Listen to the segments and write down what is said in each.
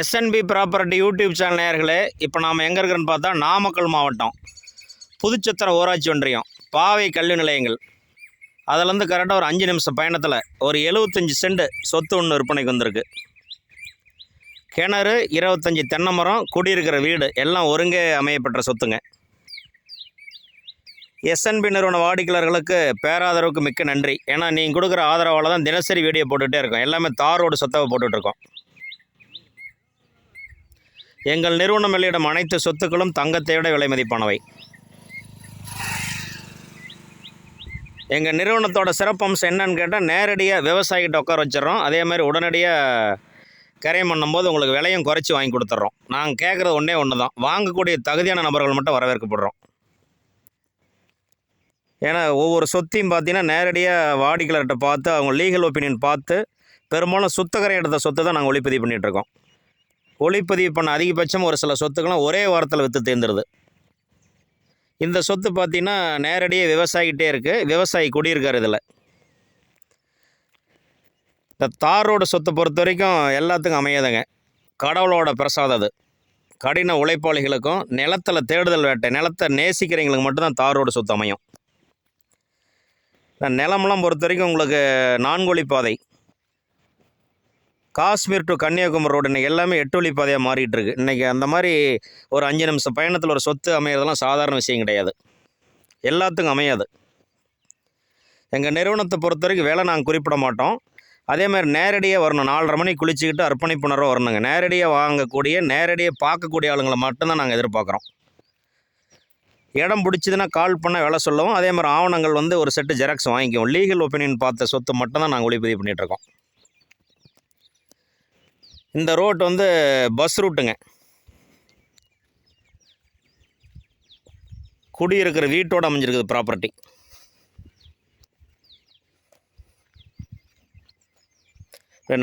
SNP property YouTube channel நேயர்களே இப்போ நாம் எங்கே இருக்கிறோன்னு பார்த்தா நாமக்கல் மாவட்டம் புதுச்சத்திரம் ஊராட்சி ஒன்றியம் பாவை கல்வி நிலையங்கள். அதுலேருந்து கரெக்டாக ஒரு அஞ்சு நிமிஷம் பயணத்தில் ஒரு எழுபத்தஞ்சி செண்டு சொத்து ஒன்று விற்பனைக்கு வந்திருக்கு. கிணறு இருபத்தஞ்சி தென்னை மரம் குடியிருக்கிற வீடு எல்லாம் ஒருங்கே அமையப்பெற்ற சொத்துங்க. எஸ்என்பி நிறுவன வாடிக்கையாளர்களுக்கு பேராதரவுக்கு மிக்க நன்றி. ஏன்னா நீங்கள் கொடுக்குற ஆதரவால் தான் தினசரி வீடியோ போட்டுகிட்டே இருக்கோம். எல்லாமே தாரோடு சொத்தவை போட்டுட்ருக்கோம் எங்கள் நிறுவனம் வெளியிடும் அனைத்து சொத்துக்களும் தங்கத்தை விட விலை மதிப்பானவை. எங்கள் நிறுவனத்தோட சிறப்பம்சம் என்னன்னு கேட்டால் நேரடியாக விவசாயிகிட்ட உட்கார வச்சிடறோம். அதே மாதிரி உடனடியாக கரையம் பண்ணும்போது உங்களுக்கு விலையும் குறைச்சி வாங்கி கொடுத்துட்றோம். நாங்கள் கேட்குறது ஒன்றே ஒன்று தான் வாங்கக்கூடிய தகுதியான நபர்கள் மட்டும் வரவேற்கப்படுறோம். ஏன்னா ஒவ்வொரு சொத்தையும் பார்த்தீங்கன்னா நேரடியாக வாடிக்கையாளர்கிட்ட பார்த்து அவங்க லீகல் ஒப்பீனியன் பார்த்து பெரும்பாலும் சுத்தகரை எடுத்த சொத்தை தான் நாங்கள் ஒளிப்பதிவு பண்ணிகிட்ருக்கோம் ஒளிப்பதிவு பண்ண அதிகபட்சம் ஒரு சில சொத்துக்கெல்லாம் ஒரே வாரத்தில் விற்று தேர்ந்துருது. இந்த சொத்து பார்த்திங்கன்னா நேரடியாக விவசாயிகிட்டே இருக்குது விவசாயி குடியிருக்கார் இதில். இந்த தார் ரோடு சொத்தை பொறுத்த வரைக்கும் எல்லாத்துக்கும் அமையாதுங்க. கடவுளோட பிரசாதம் அது. கடின உழைப்பாளிகளுக்கும் நிலத்தில் தேடுதல் வேட்டை நிலத்தை நேசிக்கிறவங்களுக்கு மட்டும்தான் தார் ரோடு சொத்து அமையும். நிலமெல்லாம் பொறுத்த வரைக்கும் உங்களுக்கு நான்கொழி பாதை காஷ்மீர் டு கன்னியாகுமரி ரோடு இன்றைக்கி எல்லாமே எட்டு வழி பாதையாக மாறிட்டு இருக்கு இன்றைக்கி அந்த மாதிரி ஒரு அஞ்சு நிமிஷம் பயணத்தில் ஒரு சொத்து அமையிறதெல்லாம் சாதாரண விஷயம் கிடையாது. எல்லாத்துக்கும் அமையாது. எங்கள் நிறுவனத்தை பொறுத்த வரைக்கும் வேலை நாங்கள் குறிப்பிட மாட்டோம். அதே மாதிரி நேரடியாக வரணும். நாலரை மணிக்கு குளிச்சுக்கிட்டு அர்ப்பணிப்புணர்வாக வரணுங்க. நேரடியாக வாங்கக்கூடிய நேரடியாக பார்க்கக்கூடிய ஆளுங்களை மட்டும்தான் நாங்கள் எதிர்பார்க்குறோம். இடம் பிடிச்சதுன்னா கால் பண்ண வேலை சொல்லுவோம். அதே மாதிரி ஆவணங்கள் வந்து ஒரு செட்டு ஜெராக்ஸ் வாங்கிக்குவோம். லீகல் ஒப்பீனியன் பார்த்த சொத்து மட்டும்தான் நாங்கள் ஒளிப்பதிவு பண்ணிகிட்ருக்கோம் இந்த ரோட் வந்து பஸ் ரூட்டுங்க. குடியிருக்கிற வீட்டோட அமைஞ்சிருக்குது ப்ராப்பர்ட்டி.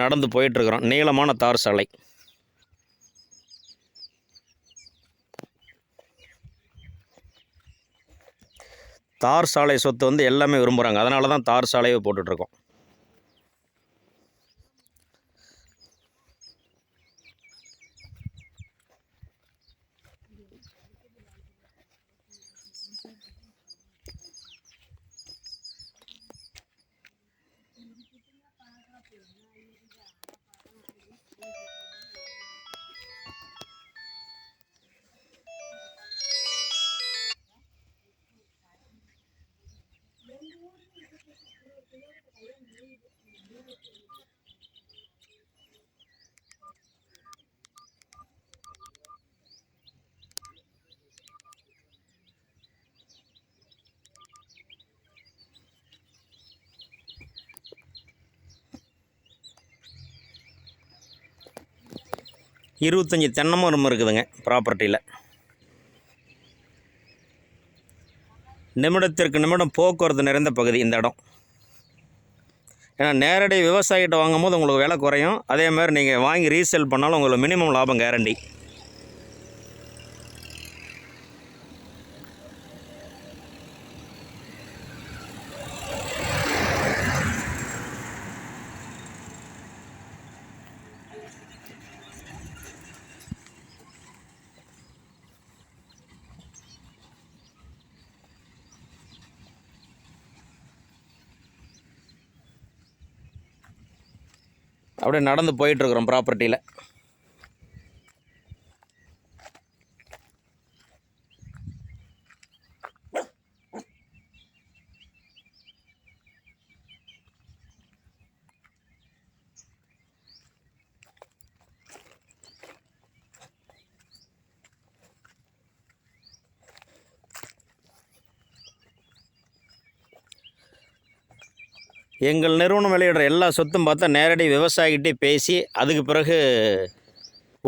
நடந்து போயிட்டுருக்குறோம். நீளமான தார் சாலை. தார் சாலை சொத்து வந்து எல்லாமே விரும்புகிறாங்க அதனால தான் தார் சாலையை போட்டுட்ருக்கோம். இருபத்தஞ்சி தென்னை மரம் இருக்குதுங்க ப்ராப்பர்ட்டியில் நிமிடத்திற்கு நிமிடம் போக்குவரத்து நிறைந்த பகுதி இந்த இடம். ஏன்னா நேரடி விவசாயிகிட்ட வாங்கும் போது உங்களுக்கு விலை குறையும். அதே மாதிரி நீங்கள் வாங்கி ரீசேல் பண்ணாலும் உங்களுக்கு மினிமம் லாபம் கேரண்டி அப்படியே நடந்து போயிட்டுருக்குறோம் ப்ராப்பர்ட்டியில் எங்கள் நிறுவனம் வெளியிடுற எல்லா சொத்தும் பார்த்தா நேரடி விவசாயிகிட்டே பேசி அதுக்கு பிறகு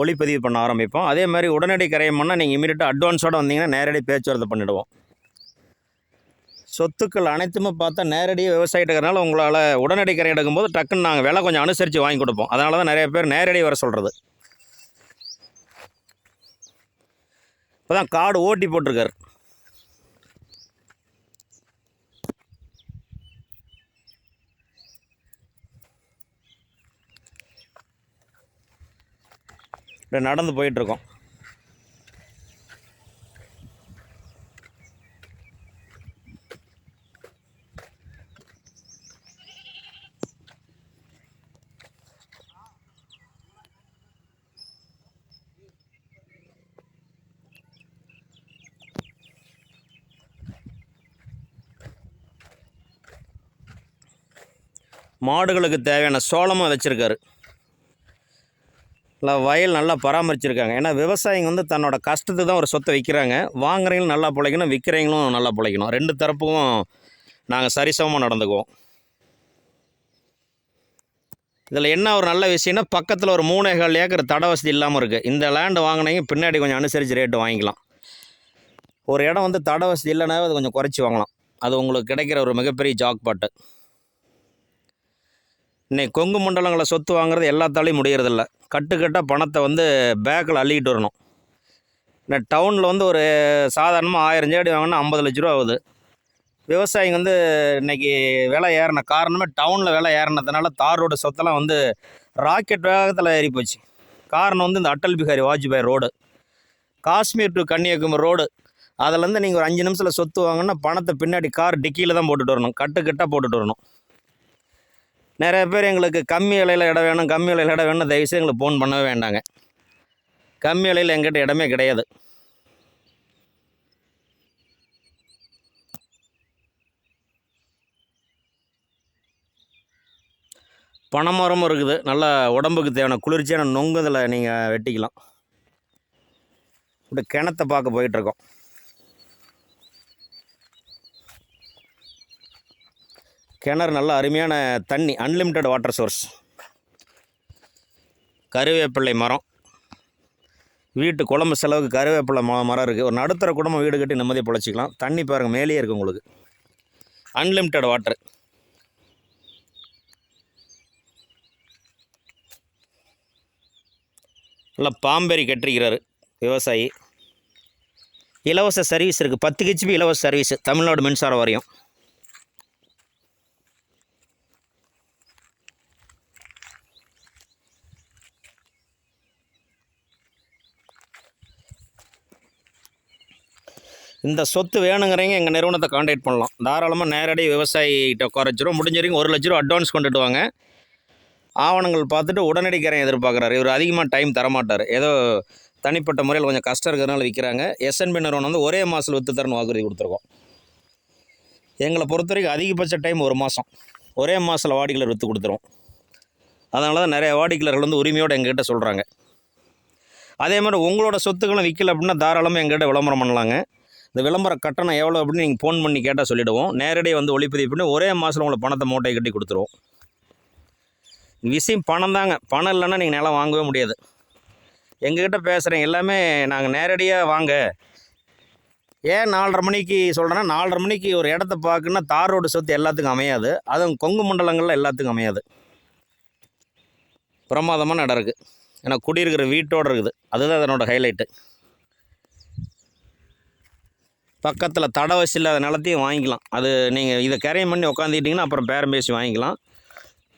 ஒளிப்பதிவு பண்ண ஆரம்பிப்போம். அதே மாதிரி உடனடி கரையம்னா பண்ணால் நீங்கள் இமீடியட்டாக அட்வான்ஸோடு வந்தீங்கன்னா நேரடி பேச்சுவார்த்தை பண்ணிவிடுவோம் சொத்துக்கள் அனைத்துமே பார்த்தா நேரடியாக விவசாயிட்டுக்கிறனால உங்களால் உடனடி கரை எடுக்கும்போது டக்குன்னு நாங்கள் விலை கொஞ்சம் அனுசரித்து வாங்கி கொடுப்போம். அதனால தான் நிறைய பேர் நேரடி வர சொல்கிறது இப்போ தான் கார்டு ஓட்டி போட்டிருக்காரு. இப்படி நடந்து போயிட்டுருக்கோம். மாடுகளுக்கு தேவையான சோளமும் வச்சுருக்காரு. இல்லை வயல் நல்லா பராமரிச்சிருக்காங்க. ஏன்னா விவசாயிங்க வந்து தன்னோட கஷ்டத்துக்கு தான் ஒரு சொத்தை விற்கிறாங்க வாங்குறவங்களும் நல்லா பிழைக்கணும் விற்கிறவங்களும் நல்லா பிழைக்கணும். ரெண்டு தரப்புக்கும் நாங்கள் சரிசமமாக நடந்துக்குவோம். இதில் என்ன ஒரு நல்ல விஷயம்னா பக்கத்தில் ஒரு மூணேகால் ஏக்கர் தட வசதி இல்லாமல் இருக்குது இந்த லேண்டு வாங்கினீங்க பின்னாடி கொஞ்சம் அனுசரித்து ரேட்டு வாங்கிக்கலாம். ஒரு இடம் வந்து தட வசதி இல்லைனாவே அது கொஞ்சம் குறைச்சி வாங்கலாம். அது உங்களுக்கு கிடைக்கிற ஒரு மிகப்பெரிய ஜாக் பாட்டு. இன்னைக்கு கொங்கு மண்டலங்களை சொத்து வாங்குறது எல்லாத்தாலையும் முடியறதில்ல. கட்டுக்கட்டாக பணத்தை வந்து பேக்கில் அள்ளிக்கிட்டு வரணும். இந்த டவுனில் வந்து ஒரு சாதாரணமாக ஆயிரம் சேடி வாங்கினா ஐம்பது லட்ச ரூபா ஆகுது. விவசாயிங்க வந்து இன்னைக்கு விலை ஏறின காரணமே டவுனில் விலை ஏறினதுனால தார் ரோடு சொத்தெல்லாம் வந்து ராக்கெட் வேகத்தில் ஏறி போச்சு. காரணம் வந்து இந்த Atal Bihari Vajpayee road. Kashmir to Kanyakumari road. அதுலேருந்து நீங்கள் ஒரு அஞ்சு நிமிஷத்தில் சொத்து வாங்கினா பணத்தை பின்னாடி கார் டிக்கியில் தான் போட்டுட்டு வரணும். கட்டுக்கட்டாக போட்டுட்டு வரணும். நிறைய பேர் எங்களுக்கு கம்மி விலையில் இடம் வேணும் கம்மி விலையில் இடம் வேணும் தயவுசெய்து எங்களுக்கு ஃபோன் பண்ணவே வேண்டாங்க. கம்மி விலையில் எங்கிட்ட இடமே கிடையாது. பனைமரமும் இருக்குது. நல்லா உடம்புக்கு தேவையான குளிர்ச்சியான நொங்கு நீங்கள் வெட்டிக்கலாம். இப்படி கிணத்தை பார்க்க போயிட்டுருக்கோம் கிணறு நல்ல அருமையான தண்ணி அன்லிமிட்டெட் வாட்டர் சோர்ஸ் கருவேப்பிள்ளை மரம். வீட்டு குழம்பு செலவுக்கு கருவேப்பிலை ம மரம் இருக்குது ஒரு நடுத்தர குடும்பம் வீடு கட்டி நிம்மதியாக பொழைச்சிக்கலாம். தண்ணி பாருங்கள் மேலேயே இருக்குது உங்களுக்கு. அன்லிமிட்டெட் வாட்டர் நல்லா பாம்பேரி கட்டிருக்கிறாரு விவசாயி. இலவச சர்வீஸ் இருக்குது பத்து ஹெச்பி இலவச சர்வீஸ் தமிழ்நாடு மின்சார வாரியம். இந்த சொத்து வேணுங்கிறவங்க எங்கள் நிறுவனத்தை காண்டாக்ட் பண்ணலாம். தாராளமாக நேரடி விவசாயிகிட்ட குறைச்சிரும் முடிஞ்ச வரைக்கும் ஒரு லட்ச ரூபா அட்வான்ஸ் கொண்டுட்டு வாங்க. ஆவணங்கள் பார்த்துட்டு உடனடி கரையை எதிர்பார்க்குறாரு. இவர் அதிகமாக டைம் தரமாட்டார். ஏதோ தனிப்பட்ட முறையில் கொஞ்சம் கஷ்டம் இருக்கிறதுனால விற்கிறாங்க எஸ்என்பி நிறுவனம் வந்து ஒரே மாதத்தில் விற்று தரணும் வாக்குறுதி கொடுத்துருக்கோம். எங்களை பொறுத்த வரைக்கும் அதிகபட்ச டைம் ஒரு மாதம் ஒரே மாதத்தில் வாடிக்கையாளர் விற்று கொடுத்துருவோம். அதனால தான் நிறைய வாடிக்கையாளர்கள் வந்து உரிமையோடு எங்ககிட்ட சொல்கிறாங்க அதே மாதிரி உங்களோட சொத்துக்களும் விற்கல அப்படின்னா தாராளமாக எங்கள்கிட்ட விளம்பரம் பண்ணலாங்க. இந்த விளம்பர கட்டணம் எவ்வளோ அப்படின்னு நீங்கள் ஃபோன் பண்ணி கேட்டால் சொல்லிவிடுவோம் நேரடியாக வந்து ஒளிப்பதிவு பண்ணி ஒரே மாதத்தில் உங்களை பணத்தை மூட்டை கட்டி கொடுத்துருவோம். விஷயம் பணம் தாங்க. பணம் இல்லைன்னா நீங்கள் நிலம் வாங்கவே முடியாது. எங்ககிட்ட பேசுகிறேன் எல்லாமே நாங்கள் நேரடியாக வாங்க. ஏன் நாலரை மணிக்கு சொல்கிறேன்னா நாலரை மணிக்கு ஒரு இடத்த பார்க்கணுன்னா தார் ரோடு சொத்து எல்லாத்துக்கும் அமையாது. அதுவும் கொங்கு மண்டலங்களில் எல்லாத்துக்கும் அமையாது. பிரமாதமான இடம் இருக்குது ஏன்னா குடியிருக்கிற வீட்டோடு இருக்குது. அதுதான் அதனோட ஹைலைட்டு பக்கத்தில் தடை வசதி இல்லாத நிலத்தையும் வாங்கிக்கலாம். அது நீங்கள் இதை கரையம் பண்ணி உக்காந்துக்கிட்டிங்கன்னா அப்புறம் பேரம் பேசி வாங்கிக்கலாம்.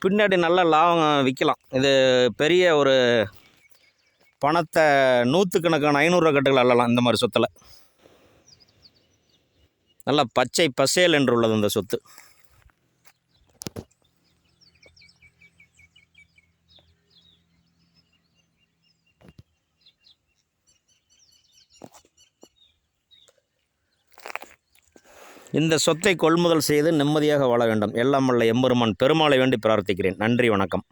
பின்னாடி நல்ல லாபம் விற்கலாம் இது பெரிய ஒரு பணத்தை நூற்றுக்கணக்கான ஐநூறுரூவா கட்டுகள் அள்ளலாம் இந்த மாதிரி சொத்தில். நல்லா பச்சை பசேல் என்று உள்ளது இந்த சொத்து. இந்த சொத்தை கொள்முதல் செய்து நிம்மதியாக வாழ வேண்டும். எல்லாம் வல்ல எம்பெருமான் பெருமாளை வேண்டி பிரார்த்திக்கிறேன். நன்றி வணக்கம்.